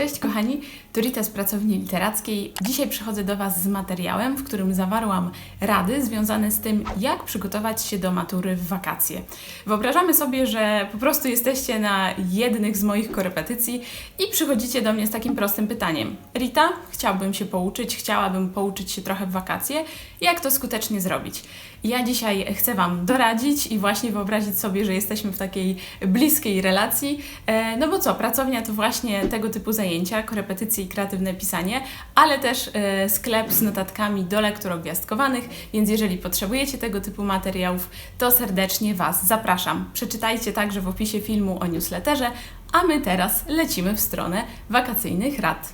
Cześć kochani, to Rita z Pracowni Literackiej. Dzisiaj przychodzę do Was z materiałem, w którym zawarłam rady związane z tym, jak przygotować się do matury w wakacje. Wyobrażamy sobie, że po prostu jesteście na jednych z moich korepetycji i przychodzicie do mnie z takim prostym pytaniem. Rita, chciałbym się pouczyć, chciałabym pouczyć się trochę w wakacje. Jak to skutecznie zrobić? Ja dzisiaj chcę Wam doradzić i właśnie wyobrazić sobie, że jesteśmy w takiej bliskiej relacji. E, No bo co, pracownia to właśnie tego typu zajęcia, korepetycje i kreatywne pisanie, ale też e, sklep z notatkami do lektur ogwiazdkowanych, więc jeżeli potrzebujecie tego typu materiałów, to serdecznie Was zapraszam. Przeczytajcie także w opisie filmu o newsletterze, a my teraz lecimy w stronę wakacyjnych rad.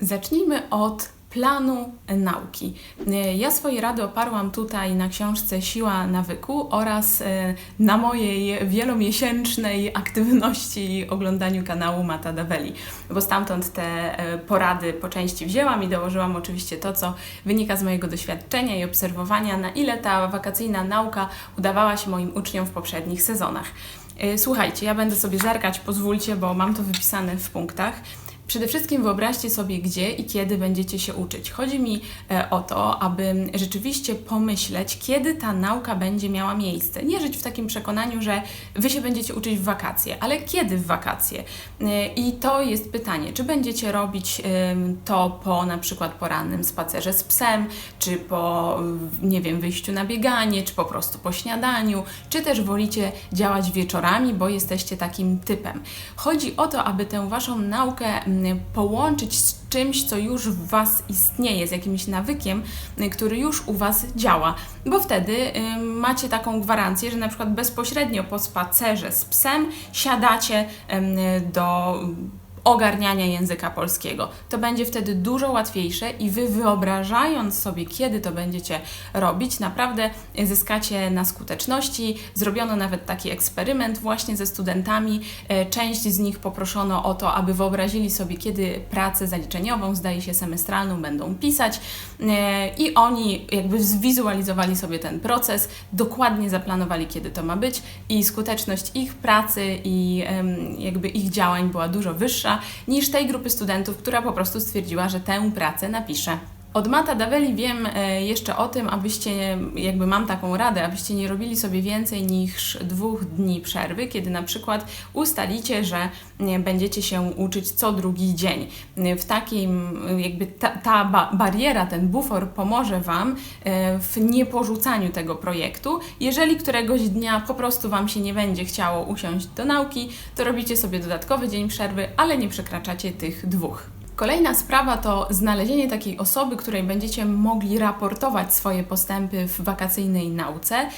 Zacznijmy od planu nauki. E, Ja swoje rady oparłam tutaj na książce Siła nawyku oraz e, na mojej wielomiesięcznej aktywności i oglądaniu kanału Mata Daweli, bo stamtąd te e, porady po części wzięłam i dołożyłam oczywiście to, co wynika z mojego doświadczenia i obserwowania, na ile ta wakacyjna nauka udawała się moim uczniom w poprzednich sezonach. Słuchajcie, ja będę sobie zerkać, pozwólcie, bo mam to wypisane w punktach. Przede wszystkim wyobraźcie sobie, gdzie i kiedy będziecie się uczyć. Chodzi mi e, o to, aby rzeczywiście pomyśleć, kiedy ta nauka będzie miała miejsce. Nie żyć w takim przekonaniu, że wy się będziecie uczyć w wakacje, ale kiedy w wakacje? E, I to jest pytanie, czy będziecie robić to po na przykład porannym spacerze z psem, czy po, nie wiem, wyjściu na bieganie, czy po prostu po śniadaniu, czy też wolicie działać wieczorami, bo jesteście takim typem. Chodzi o to, aby tę waszą naukę połączyć z czymś, co już w Was istnieje, z jakimś nawykiem, y, który już u Was działa, bo wtedy y, macie taką gwarancję, że na przykład bezpośrednio po spacerze z psem siadacie do ogarniania języka polskiego. To będzie wtedy dużo łatwiejsze i Wy wyobrażając sobie, kiedy to będziecie robić, naprawdę zyskacie na skuteczności. Zrobiono nawet taki eksperyment właśnie ze studentami. E, Część z nich poproszono o to, aby wyobrazili sobie, kiedy pracę zaliczeniową, zdaje się semestralną, będą pisać E, i oni jakby zwizualizowali sobie ten proces, dokładnie zaplanowali, kiedy to ma być i skuteczność ich pracy i jakby ich działań była dużo wyższa niż tej grupy studentów, która po prostu stwierdziła, że tę pracę napisze. Od Mata Daweli wiem e, jeszcze o tym, abyście, jakby mam taką radę, abyście nie robili sobie więcej niż dwóch dni przerwy, kiedy na przykład ustalicie, że będziecie się uczyć co drugi dzień. W takim, jakby ta, ta ba bariera, ten bufor pomoże Wam e, w nieporzucaniu tego projektu. Jeżeli któregoś dnia po prostu Wam się nie będzie chciało usiąść do nauki, to robicie sobie dodatkowy dzień przerwy, ale nie przekraczacie tych dwóch. Kolejna sprawa to znalezienie takiej osoby, której będziecie mogli raportować swoje postępy w wakacyjnej nauce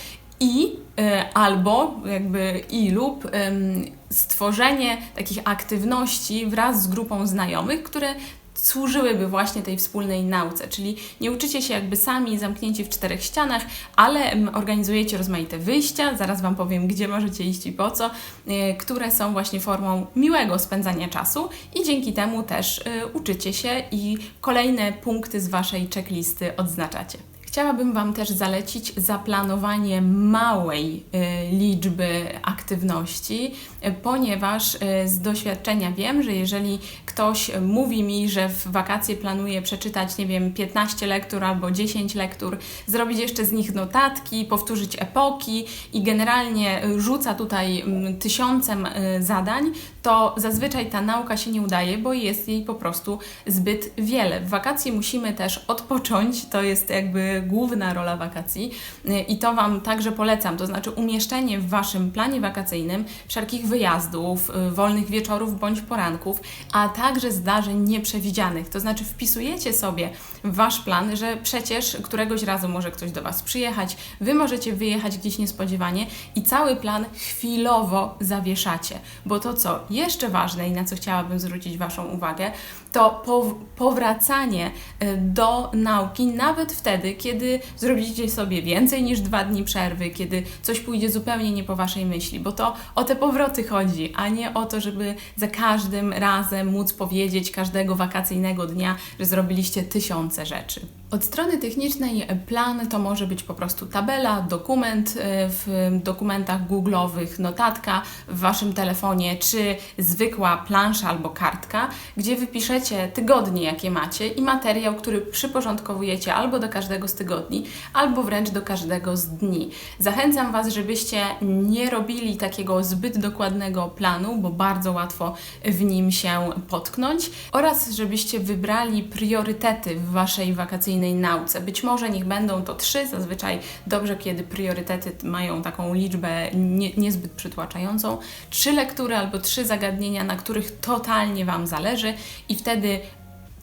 i e, albo jakby i lub em, stworzenie takich aktywności wraz z grupą znajomych, które służyłyby właśnie tej wspólnej nauce, czyli nie uczycie się jakby sami zamknięci w czterech ścianach, ale em, organizujecie rozmaite wyjścia, zaraz Wam powiem, gdzie możecie iść i po co, e, które są właśnie formą miłego spędzania czasu. I dzięki temu też e, uczycie się i kolejne punkty z Waszej checklisty odznaczacie. Chciałabym Wam też zalecić zaplanowanie małej y, liczby aktywności, y, ponieważ y, z doświadczenia wiem, że jeżeli ktoś mówi mi, że w wakacje planuje przeczytać, nie wiem, 15 lektur albo 10 lektur, zrobić jeszcze z nich notatki, powtórzyć epoki i generalnie rzuca tutaj mm, tysiącem zadań, to zazwyczaj ta nauka się nie udaje, bo jest jej po prostu zbyt wiele. W wakacje musimy też odpocząć, to jest jakby główna rola wakacji. Y, i to Wam także polecam, to znaczy umieszczenie w Waszym planie wakacyjnym wszelkich wyjazdów, y, wolnych wieczorów bądź poranków, a także zdarzeń nieprzewidzianych, to znaczy wpisujecie sobie w Wasz plan, że przecież któregoś razu może ktoś do Was przyjechać, Wy możecie wyjechać gdzieś niespodziewanie i cały plan chwilowo zawieszacie, bo to co jeszcze ważne i na co chciałabym zwrócić Waszą uwagę, to pow- powracanie y, do nauki nawet wtedy, kiedy zrobicie sobie więcej niż dwa dni przerwy, kiedy coś pójdzie zupełnie nie po Waszej myśli, bo to o te powroty chodzi, a nie o to, żeby za każdym razem móc powiedzieć każdego wakacyjnego dnia, że zrobiliście tysiące rzeczy. Od strony technicznej plan to może być po prostu tabela, dokument e, w dokumentach googlowych, notatka w Waszym telefonie, czy zwykła plansza albo kartka, gdzie wypiszecie tygodnie, jakie macie i materiał, który przyporządkowujecie albo do każdego z tygodni, albo wręcz do każdego z dni. Zachęcam Was, żebyście nie robili takiego zbyt dokładnego planu, bo bardzo łatwo w nim się potknąć, oraz żebyście wybrali priorytety w Waszej wakacyjnej nauce. Być może niech będą to trzy, zazwyczaj dobrze, kiedy priorytety mają taką liczbę nie, niezbyt przytłaczającą. Trzy lektury albo trzy zagadnienia, na których totalnie Wam zależy i wtedy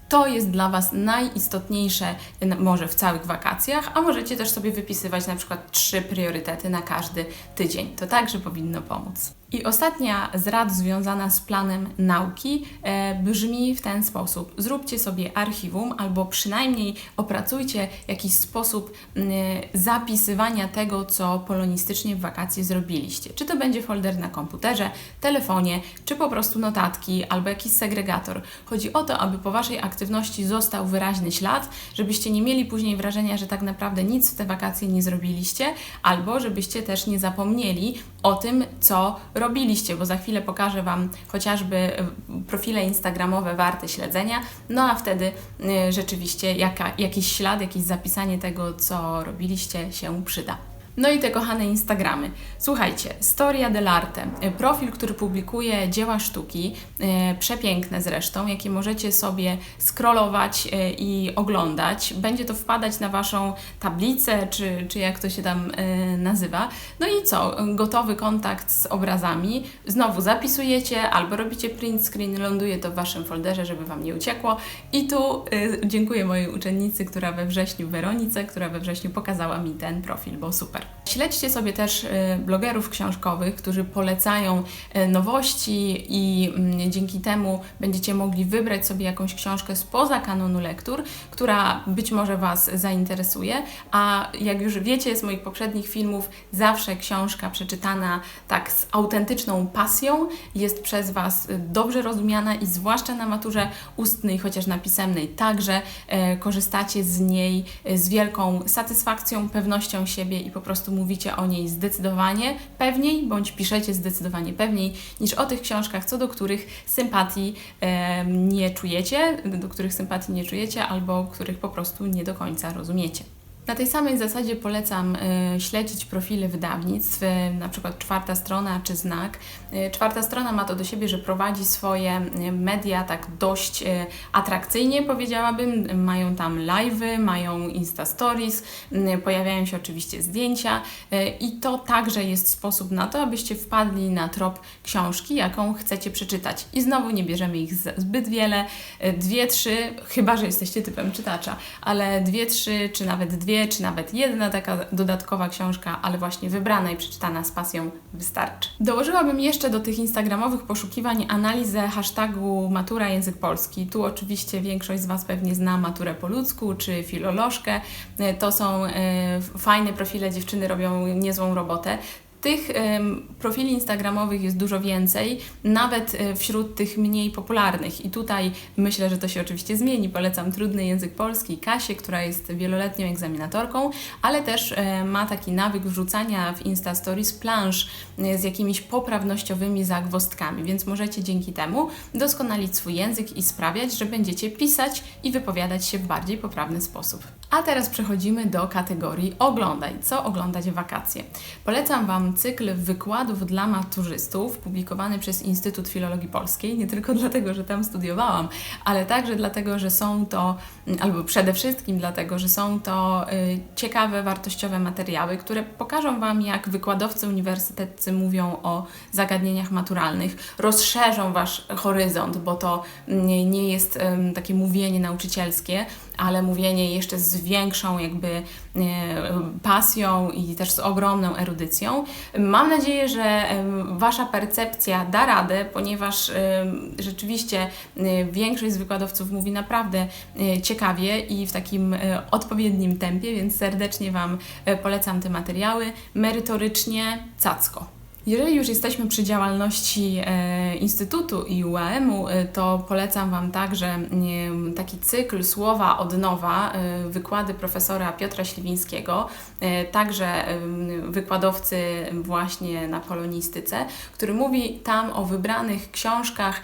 to jest dla Was najistotniejsze może w całych wakacjach, a możecie też sobie wypisywać na przykład trzy priorytety na każdy tydzień. To także powinno pomóc. I ostatnia z rad związana z planem nauki e, brzmi w ten sposób: zróbcie sobie archiwum, albo przynajmniej opracujcie jakiś sposób m, zapisywania tego, co polonistycznie w wakacje zrobiliście. Czy to będzie folder na komputerze, telefonie, czy po prostu notatki, albo jakiś segregator. Chodzi o to, aby po Waszej aktywności został wyraźny ślad, żebyście nie mieli później wrażenia, że tak naprawdę nic w te wakacje nie zrobiliście, albo żebyście też nie zapomnieli o tym, co robiliście, bo za chwilę pokażę Wam chociażby e, profile instagramowe warte śledzenia, no a wtedy y, rzeczywiście jaka, jakiś ślad, jakieś zapisanie tego, co robiliście się przyda. No i te kochane Instagramy. Słuchajcie, Storia dell'arte, e, profil, który publikuje dzieła sztuki, e, przepiękne zresztą, jakie możecie sobie scrollować e, i oglądać. Będzie to wpadać na Waszą tablicę, czy, czy jak to się tam nazywa. No i co? Gotowy kontakt z obrazami. Znowu zapisujecie albo robicie print screen, ląduje to w Waszym folderze, żeby Wam nie uciekło. I tu dziękuję mojej uczennicy, która we wrześniu, Weronice, która we wrześniu pokazała mi ten profil, bo super. Śledźcie sobie też y, blogerów książkowych, którzy polecają y, nowości i mm, dzięki temu będziecie mogli wybrać sobie jakąś książkę spoza kanonu lektur, która być może Was zainteresuje, a jak już wiecie z moich poprzednich filmów, zawsze książka przeczytana tak z autentyczną pasją jest przez Was y, dobrze rozumiana i zwłaszcza na maturze ustnej, chociaż na pisemnej. Także korzystacie z niej z wielką satysfakcją, pewnością siebie i po prostu prostu mówicie o niej zdecydowanie pewniej, bądź piszecie zdecydowanie pewniej niż o tych książkach, co do których sympatii e, nie czujecie, do których sympatii nie czujecie, albo których po prostu nie do końca rozumiecie. Na tej samej zasadzie polecam y, śledzić profile wydawnictw, y, na przykład czwarta strona czy znak. Y, czwarta strona ma to do siebie, że prowadzi swoje media tak dość atrakcyjnie, powiedziałabym. Mają tam live'y, mają Insta Stories, pojawiają się oczywiście zdjęcia i to także jest sposób na to, abyście wpadli na trop książki, jaką chcecie przeczytać. I znowu nie bierzemy ich zbyt wiele, dwie, trzy, chyba że jesteście typem czytacza, ale dwie, trzy czy nawet dwie czy nawet jedna taka dodatkowa książka, ale właśnie wybrana i przeczytana z pasją wystarczy. Dołożyłabym jeszcze do tych instagramowych poszukiwań analizę hashtagu matura język polski. Tu oczywiście większość z Was pewnie zna maturę po ludzku czy filolożkę. To są y, fajne profile, dziewczyny robią niezłą robotę. Tych profili instagramowych jest dużo więcej, nawet e, wśród tych mniej popularnych. I tutaj myślę, że to się oczywiście zmieni. Polecam trudny język polski Kasię, która jest wieloletnią egzaminatorką, ale też e, ma taki nawyk wrzucania w Insta Stories plansz e, z jakimiś poprawnościowymi zagwostkami, więc możecie dzięki temu doskonalić swój język i sprawiać, że będziecie pisać i wypowiadać się w bardziej poprawny sposób. A teraz przechodzimy do kategorii oglądaj. Co oglądać w wakacje? Polecam Wam cykl wykładów dla maturzystów publikowany przez Instytut Filologii Polskiej, nie tylko dlatego, że tam studiowałam, ale także dlatego, że są to, albo przede wszystkim dlatego, że są to y, ciekawe, wartościowe materiały, które pokażą Wam, jak wykładowcy uniwersyteccy mówią o zagadnieniach maturalnych, rozszerzą Wasz horyzont, bo to nie, nie jest takie mówienie nauczycielskie, ale mówienie jeszcze z większą jakby e, pasją i też z ogromną erudycją. Mam nadzieję, że Wasza percepcja da radę, ponieważ rzeczywiście e, większość z wykładowców mówi naprawdę e, ciekawie i w takim odpowiednim tempie, więc serdecznie Wam polecam te materiały. Merytorycznie cacko. Jeżeli już jesteśmy przy działalności e, Instytutu i UAM-u, e, to polecam Wam także taki cykl Słowa od nowa, e, wykłady profesora Piotra Śliwińskiego, także wykładowcy właśnie na polonistyce, który mówi tam o wybranych książkach,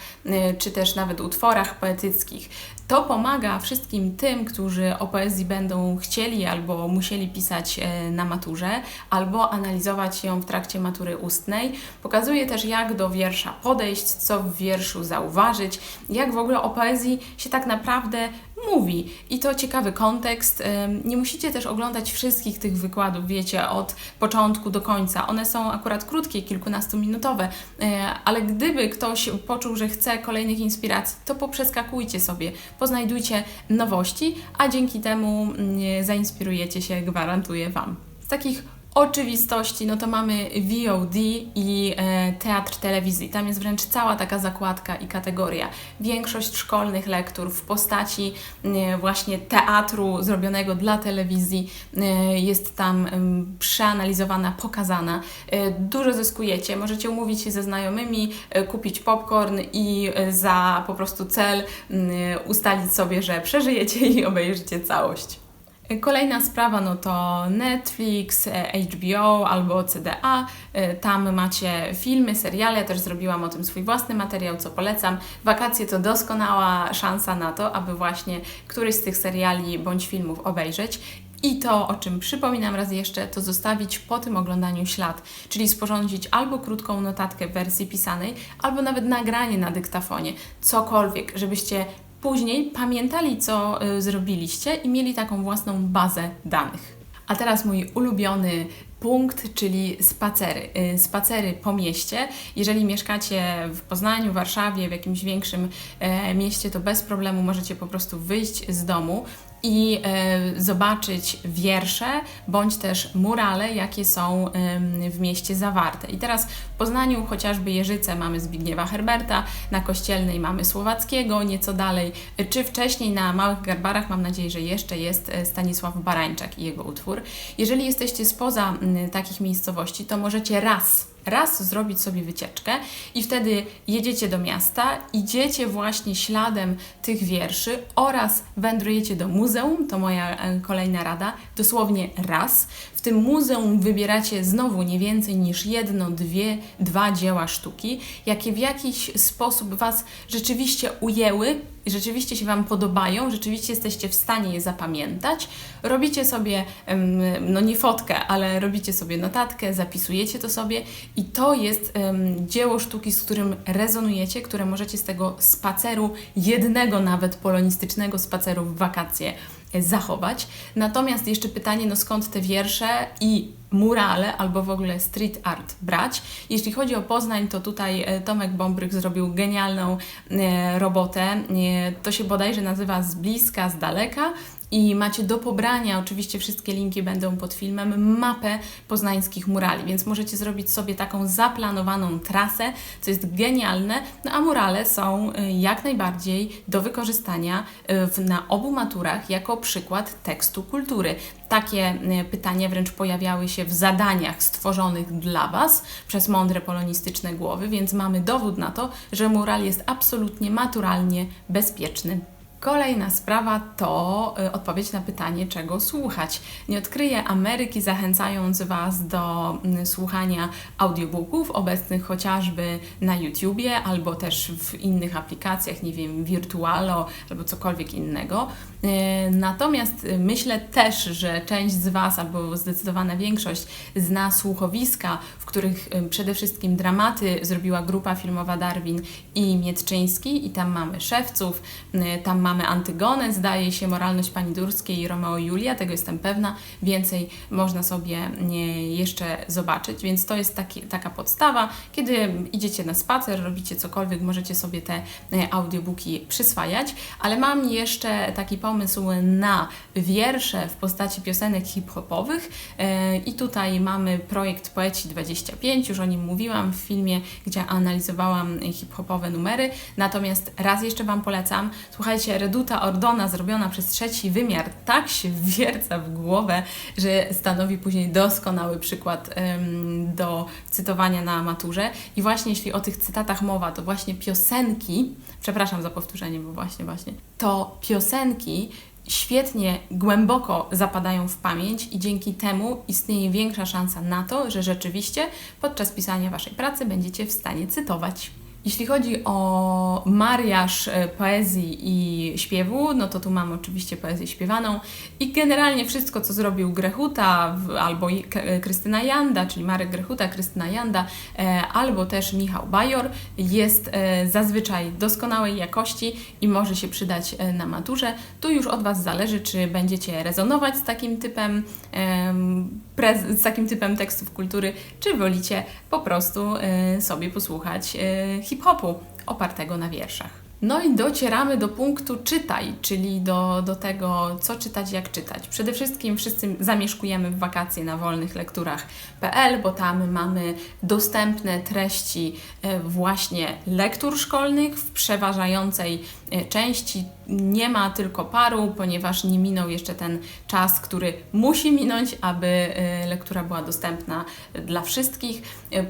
czy też nawet utworach poetyckich. To pomaga wszystkim tym, którzy o poezji będą chcieli albo musieli pisać e, na maturze, albo analizować ją w trakcie matury ustnej. Pokazuje też, jak do wiersza podejść, co w wierszu zauważyć, jak w ogóle o poezji się tak naprawdę mówi. I to ciekawy kontekst. Nie musicie też oglądać wszystkich tych wykładów, wiecie, od początku do końca. One są akurat krótkie, kilkunastominutowe, e, ale gdyby ktoś poczuł, że chce kolejnych inspiracji, to poprzeskakujcie sobie, poznajdujcie nowości, a dzięki temu mm, zainspirujecie się, gwarantuję Wam. Z takich oczywistości, no to mamy VOD i e, teatr telewizji. Tam jest wręcz cała taka zakładka i kategoria. Większość szkolnych lektur w postaci e, właśnie teatru zrobionego dla telewizji e, jest tam em, przeanalizowana, pokazana. E, dużo zyskujecie. Możecie umówić się ze znajomymi, e, kupić popcorn i e, za po prostu cel m, ustalić sobie, że przeżyjecie i obejrzycie całość. Kolejna sprawa no to Netflix, HBO albo CDA. E, Tam macie filmy, seriale. Też zrobiłam o tym swój własny materiał, co polecam. Wakacje to doskonała szansa na to, aby właśnie któryś z tych seriali bądź filmów obejrzeć. I to, o czym przypominam raz jeszcze, to zostawić po tym oglądaniu ślad, czyli sporządzić albo krótką notatkę w wersji pisanej, albo nawet nagranie na dyktafonie, cokolwiek, żebyście później pamiętali, co y, zrobiliście i mieli taką własną bazę danych. A teraz mój ulubiony punkt, czyli spacery. Y, Spacery po mieście. Jeżeli mieszkacie w Poznaniu, Warszawie, w jakimś większym e, mieście, to bez problemu możecie po prostu wyjść z domu i e, zobaczyć wiersze bądź też murale, jakie są w mieście zawarte. I teraz w Poznaniu chociażby Jeżyce mamy Zbigniewa Herberta, na Kościelnej mamy Słowackiego, nieco dalej, czy wcześniej na Małych Garbarach, mam nadzieję, że jeszcze jest e, Stanisław Barańczak i jego utwór. Jeżeli jesteście spoza takich miejscowości, to możecie raz raz zrobić sobie wycieczkę i wtedy jedziecie do miasta, idziecie właśnie śladem tych wierszy oraz wędrujecie do muzeum, to moja e, kolejna rada, dosłownie raz. Tym muzeum wybieracie znowu nie więcej niż jedno, dwie, dwa dzieła sztuki, jakie w jakiś sposób Was rzeczywiście ujęły, rzeczywiście się Wam podobają, rzeczywiście jesteście w stanie je zapamiętać. Robicie sobie, no nie fotkę, ale robicie sobie notatkę, zapisujecie to sobie i to jest dzieło sztuki, z którym rezonujecie, które możecie z tego spaceru, jednego nawet polonistycznego spaceru w wakacje zachować. Natomiast jeszcze pytanie, no skąd te wiersze i murale albo w ogóle street art brać. Jeśli chodzi o Poznań, to tutaj e, Tomek Bąbryk zrobił genialną e, robotę. E, to się bodajże nazywa z bliska, z daleka. I macie do pobrania, oczywiście wszystkie linki będą pod filmem, mapę poznańskich murali, więc możecie zrobić sobie taką zaplanowaną trasę, co jest genialne. No a murale są jak najbardziej do wykorzystania w, na obu maturach jako przykład tekstu kultury. Takie pytania wręcz pojawiały się w zadaniach stworzonych dla Was przez mądre polonistyczne głowy, więc mamy dowód na to, że mural jest absolutnie maturalnie bezpieczny. Kolejna sprawa to y, odpowiedź na pytanie, czego słuchać. Nie odkryję Ameryki, zachęcając Was do mm, słuchania audiobooków obecnych chociażby na YouTubie albo też w innych aplikacjach, nie wiem, Virtualo albo cokolwiek innego. Y, Natomiast y, myślę też, że część z Was albo zdecydowana większość zna słuchowiska, w których przede wszystkim dramaty zrobiła grupa filmowa Darwin i Mietczyński i tam mamy szewców, tam mamy Antygonę, zdaje się, Moralność Pani Durskiej i Romeo i Julia, tego jestem pewna. Więcej można sobie jeszcze zobaczyć, więc to jest taki, taka podstawa. Kiedy idziecie na spacer, robicie cokolwiek, możecie sobie te e, audiobooki przyswajać, ale mam jeszcze taki pomysł na wiersze w postaci piosenek hip-hopowych e, i tutaj mamy projekt Poeci 25, już o nim mówiłam w filmie, gdzie analizowałam hip-hopowe numery, natomiast raz jeszcze Wam polecam, słuchajcie, Reduta Ordona zrobiona przez trzeci wymiar tak się wierca w głowę, że stanowi później doskonały przykład ym, do cytowania na maturze. I właśnie jeśli o tych cytatach mowa, to właśnie piosenki, przepraszam za powtórzenie, bo właśnie, właśnie, to piosenki świetnie, głęboko zapadają w pamięć i dzięki temu istnieje większa szansa na to, że rzeczywiście podczas pisania Waszej pracy będziecie w stanie cytować. Jeśli chodzi o mariaż e, poezji i śpiewu, no to tu mamy oczywiście poezję śpiewaną i generalnie wszystko, co zrobił Grechuta albo e, Krystyna Janda, czyli Marek Grechuta, Krystyna Janda, e, albo też Michał Bajor, jest zazwyczaj doskonałej jakości i może się przydać na maturze. Tu już od Was zależy, czy będziecie rezonować z takim typem, z takim typem tekstów kultury, czy wolicie po prostu sobie posłuchać hip-hopu opartego na wierszach. No i docieramy do punktu czytaj, czyli do, do tego, co czytać, jak czytać. Przede wszystkim wszyscy zamieszkujemy w wakacje na wolnychlekturach.pl, bo tam mamy dostępne treści e, właśnie lektur szkolnych w przeważającej e, części. Nie ma tylko paru, ponieważ nie minął jeszcze ten czas, który musi minąć, aby e, lektura była dostępna dla wszystkich.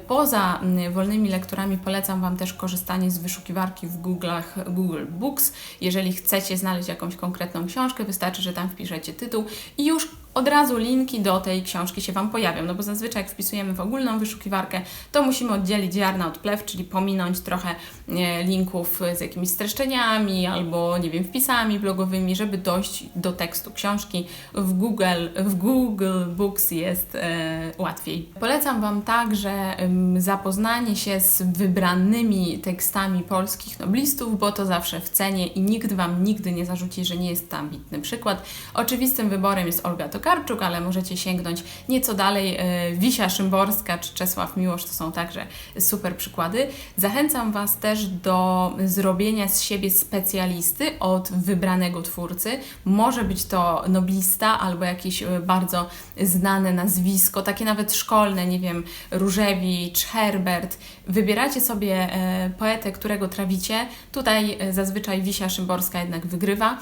Poza wolnymi lekturami polecam Wam też korzystanie z wyszukiwarki w Google'ach Google Books. Jeżeli chcecie znaleźć jakąś konkretną książkę, wystarczy, że tam wpiszecie tytuł i już od razu linki do tej książki się Wam pojawią, no bo zazwyczaj jak wpisujemy w ogólną wyszukiwarkę, to musimy oddzielić ziarna od plew, czyli pominąć trochę nie, linków z jakimiś streszczeniami albo, nie wiem, wpisami blogowymi, żeby dojść do tekstu książki. W Google, w Google Books jest e, łatwiej. Polecam Wam także e, zapoznanie się z wybranymi tekstami polskich noblistów, bo to zawsze w cenie i nikt Wam nigdy nie zarzuci, że nie jest to ambitny przykład. Oczywistym wyborem jest Olga Tokarczuk, Tokarczuk, ale możecie sięgnąć nieco dalej. E, Wisia Szymborska czy Czesław Miłosz to są także super przykłady. Zachęcam Was też do zrobienia z siebie specjalisty od wybranego twórcy. Może być to noblista albo jakieś e, bardzo znane nazwisko, takie nawet szkolne, nie wiem, Różewicz, Herbert. Wybieracie sobie e, poetę, którego trawicie. Tutaj zazwyczaj Wisia Szymborska jednak wygrywa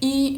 i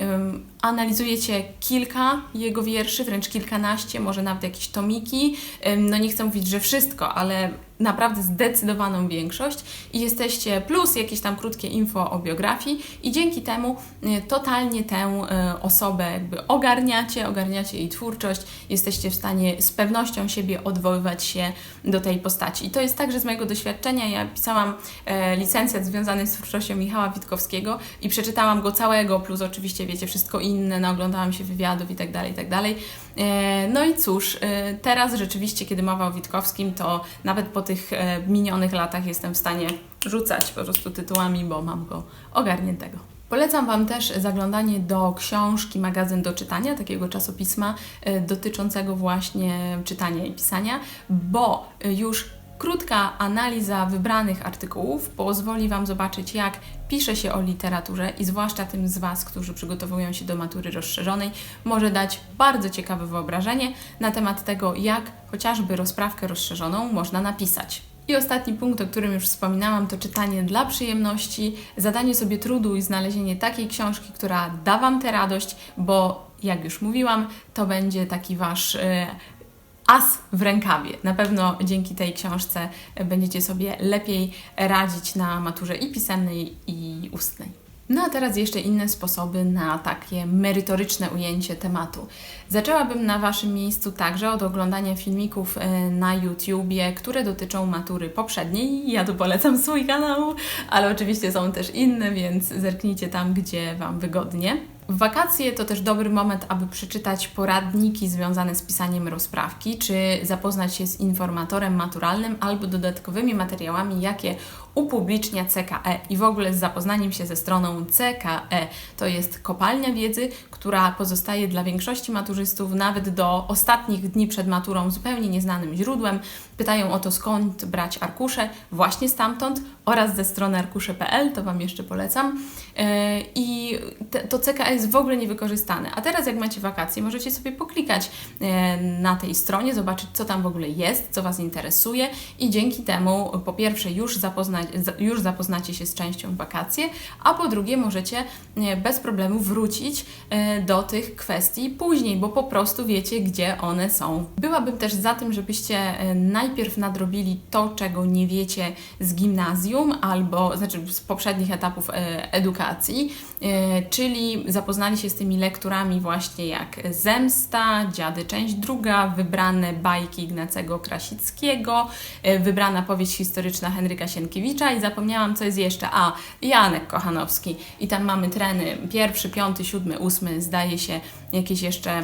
analizujecie kilka jego wierszy, wręcz kilkanaście, może nawet jakieś tomiki. No nie chcę mówić, że wszystko, ale naprawdę zdecydowaną większość i jesteście plus jakieś tam krótkie info o biografii i dzięki temu y, totalnie tę y, osobę jakby ogarniacie, ogarniacie jej twórczość, jesteście w stanie z pewnością siebie odwoływać się do tej postaci. I to jest także z mojego doświadczenia. Ja pisałam e, licencjat związany z twórczością Michała Witkowskiego i przeczytałam go całego, plus oczywiście wiecie wszystko inne, naoglądałam się wywiadów i tak dalej, i tak dalej. E, no i cóż, e, teraz rzeczywiście, kiedy mowa o Witkowskim, to nawet po tych e, minionych latach jestem w stanie rzucać po prostu tytułami, bo mam go ogarniętego. Polecam Wam też zaglądanie do książki Magazyn do czytania, takiego czasopisma dotyczącego właśnie czytania i pisania, bo już Krótka analiza wybranych artykułów pozwoli Wam zobaczyć, jak pisze się o literaturze i zwłaszcza tym z Was, którzy przygotowują się do matury rozszerzonej, może dać bardzo ciekawe wyobrażenie na temat tego, jak chociażby rozprawkę rozszerzoną można napisać. I ostatni punkt, o którym już wspominałam, to czytanie dla przyjemności, zadanie sobie trudu i znalezienie takiej książki, która da Wam tę radość, bo jak już mówiłam, to będzie taki Wasz y, as w rękawie. Na pewno dzięki tej książce będziecie sobie lepiej radzić na maturze i pisemnej, i ustnej. No a teraz jeszcze inne sposoby na takie merytoryczne ujęcie tematu. Zaczęłabym na Waszym miejscu także od oglądania filmików e, na YouTubie, które dotyczą matury poprzedniej. Ja tu polecam swój kanał, ale oczywiście są też inne, więc zerknijcie tam, gdzie Wam wygodnie. W wakacje to też dobry moment, aby przeczytać poradniki związane z pisaniem rozprawki, czy zapoznać się z informatorem maturalnym albo dodatkowymi materiałami, jakie upublicznia CKE i w ogóle z zapoznaniem się ze stroną CKE. To jest kopalnia wiedzy, która pozostaje dla większości maturzystów nawet do ostatnich dni przed maturą zupełnie nieznanym źródłem. Pytają o to, skąd brać arkusze, właśnie stamtąd oraz ze strony arkusze.pl, to Wam jeszcze polecam. E, I to CKE jest w ogóle niewykorzystane. A teraz jak macie wakacje, możecie sobie poklikać e, na tej stronie, zobaczyć co tam w ogóle jest, co Was interesuje i dzięki temu po pierwsze już, zapoznać, z- już zapoznacie się z częścią wakacje, a po drugie możecie e, bez problemu wrócić e, do tych kwestii później, bo po prostu wiecie, gdzie one są. Byłabym też za tym, żebyście e, najpierw nadrobili to, czego nie wiecie z gimnazjum albo znaczy z poprzednich etapów e, edukacji, e, czyli zapoznali się z tymi lekturami właśnie jak Zemsta, Dziady część druga, wybrane bajki Ignacego Krasickiego, e, wybrana powieść historyczna Henryka Sienkiewicza i zapomniałam, co jest jeszcze. A, Janek Kochanowski. I tam mamy treny pierwszy, piąty, siódmy, ósmy, zdaje się, jakieś jeszcze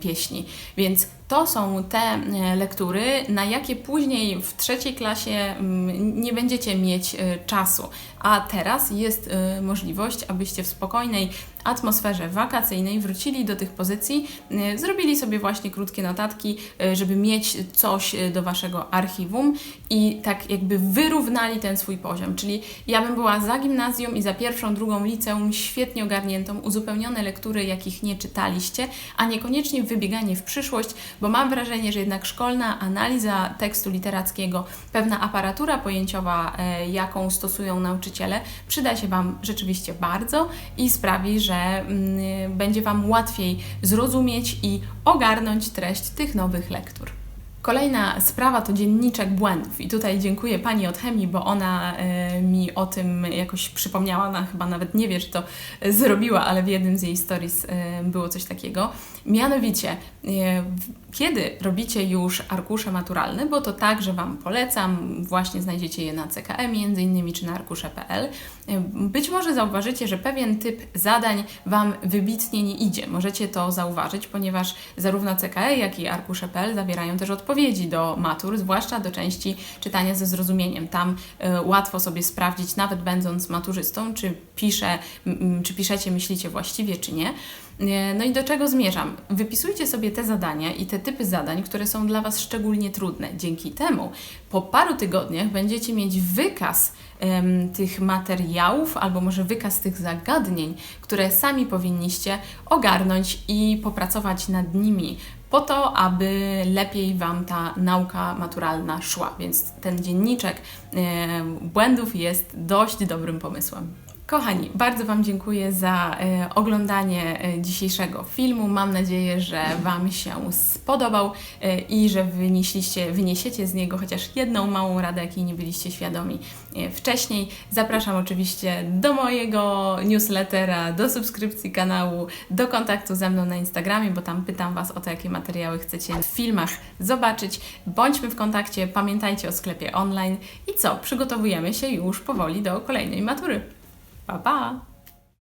pieśni. Więc to są te e, lektury, na jakie później w trzeciej klasie mm, nie będziecie mieć e, czasu. A teraz jest e, możliwość, abyście w spokojnej atmosferze wakacyjnej wrócili do tych pozycji, e, zrobili sobie właśnie krótkie notatki, e, żeby mieć coś e, do waszego archiwum i tak jakby wyrównali ten swój poziom. Czyli ja bym była za gimnazjum i za pierwszą, drugą liceum świetnie ogarniętą, uzupełnione lektury, jakich nie czytaliście, a niekoniecznie wybieganie w przyszłość, bo mam wrażenie, że jednak szkolna analiza tekstu literackiego, pewna aparatura pojęciowa, jaką stosują nauczyciele, przyda się Wam rzeczywiście bardzo i sprawi, że mm, będzie Wam łatwiej zrozumieć i ogarnąć treść tych nowych lektur. Kolejna sprawa to dzienniczek błędów i tutaj dziękuję Pani od chemii, bo ona e, mi o tym jakoś przypomniała, ona chyba nawet nie wie, że to e, zrobiła, ale w jednym z jej stories e, było coś takiego. Mianowicie, kiedy robicie już arkusze maturalne, bo to także Wam polecam, właśnie znajdziecie je na CKE między innymi, czy na arkusze.pl, e, być może zauważycie, że pewien typ zadań Wam wybitnie nie idzie. Możecie to zauważyć, ponieważ zarówno CKE, jak i arkusze.pl zawierają też odpowiedzi do matur, zwłaszcza do części czytania ze zrozumieniem. Tam e, łatwo sobie sprawdzić, nawet będąc maturzystą, czy, pisze, czy piszecie, myślicie właściwie, czy nie. E, No i do czego zmierzam? Wypisujcie sobie te zadania i te typy zadań, które są dla Was szczególnie trudne. Dzięki temu po paru tygodniach będziecie mieć wykaz em, tych materiałów, albo może wykaz tych zagadnień, które sami powinniście ogarnąć i popracować nad nimi po to, aby lepiej Wam ta nauka maturalna szła. Więc ten dzienniczek em, błędów jest dość dobrym pomysłem. Kochani, bardzo Wam dziękuję za e, oglądanie e, dzisiejszego filmu. Mam nadzieję, że Wam się spodobał e, i że wynieśliście, wyniesiecie z niego chociaż jedną małą radę, jakiej nie byliście świadomi wcześniej. Zapraszam oczywiście do mojego newslettera, do subskrypcji kanału, do kontaktu ze mną na Instagramie, bo tam pytam Was o to, jakie materiały chcecie w filmach zobaczyć. Bądźmy w kontakcie, pamiętajcie o sklepie online i co, przygotowujemy się już powoli do kolejnej matury. Baba.